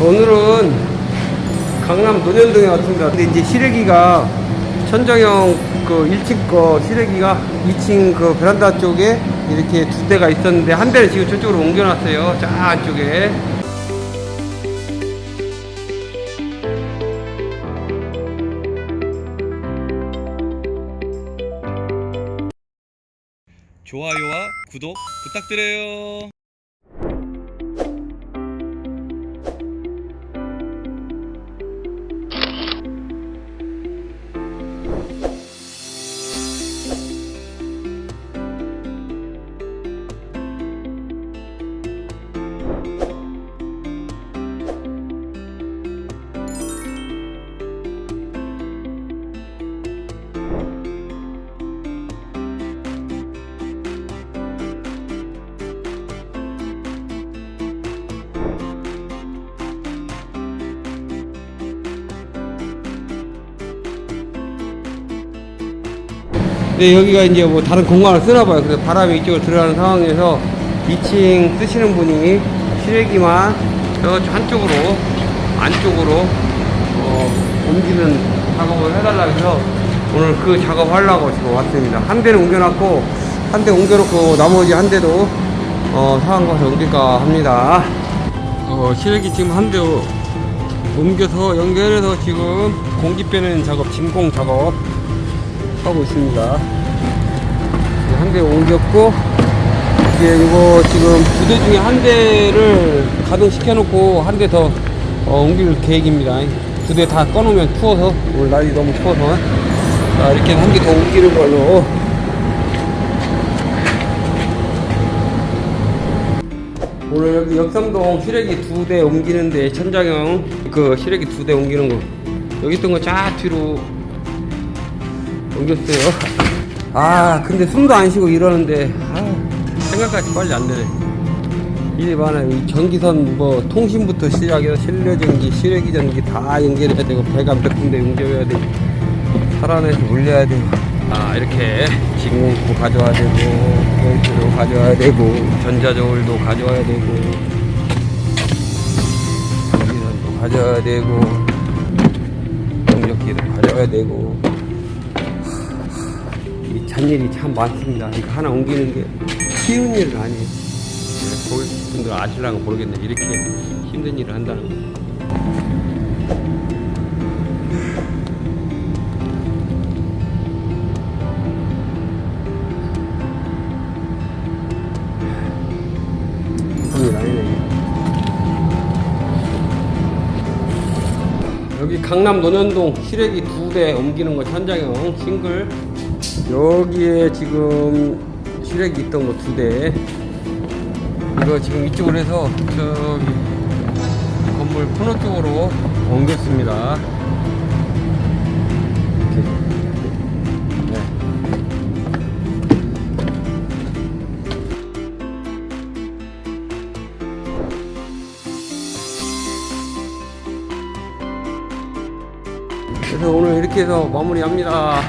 오늘은 강남 논현동에 왔습니다. 근데 이제 시래기가 천정형 그 1층 거 시래기가 2층 그 베란다 쪽에 이렇게 두 대가 있었는데 한 대를 지금 저쪽으로 옮겨놨어요. 저 안쪽에. 좋아요와 구독 부탁드려요. 네, 여기가 이제 뭐 다른 공간을 쓰나 봐요. 그래서 바람이 이쪽으로 들어가는 상황에서 2층 쓰시는 분이 시래기만 저 한쪽으로 안쪽으로 어, 옮기는 작업을 해달라 해서 오늘 그 작업하려고 지금 왔습니다. 한 대는 옮겨놨고 한 대 옮겨놓고 나머지 한 대도 어, 상한 곳에 옮길까 합니다. 어, 시래기 지금 한 대 옮겨서 연결해서 지금 공기 빼는 작업, 진공 작업 하고 있습니다. 한 대 옮겼고 이제 이거 지금 두 대 중에 한 대를 가동시켜 놓고 한 대더 어, 옮길 계획입니다. 두 대 다 꺼놓으면 추워서 오늘 날이 너무 추워서 자, 이렇게 한 개 더 옮기는 걸로 오늘 여기 역삼동 시래기 두 대 옮기는데 천장형 그 시래기 두 대 옮기는 거 여기 있던 거 쫙 뒤로 옮겼어요. 아, 근데 숨도 안 쉬고 이러는데, 아, 생각까지 빨리 안 되네. 일이 많아요. 이 전기선 뭐 통신부터 시작해서 실내전기, 실외기전기 다 연결해야 되고, 배관 몇 군데 연결해야 되고, 살아내서 올려야 되고. 아, 이렇게 진공도 가져와야 되고, 벨트도 가져와야 되고, 전자저울도 가져와야 되고, 전기선도 가져와야 되고, 공격기도 가져와야 되고, 이 잔일이 참 많습니다. 이거 하나 옮기는 게 쉬운 일은 아니에요. 네, 볼 분들 아실랑가 모르겠네. 이렇게 힘든 일을 한다는 거. 여기 강남 논현동 시래기 두 대 옮기는 거 천장형 싱글 여기에 지금 시래기 있던 거 두 대 이거 지금 이쪽으로 해서 저기 건물 코너 쪽으로 옮겼습니다. 네. 그래서 오늘 이렇게 해서 마무리합니다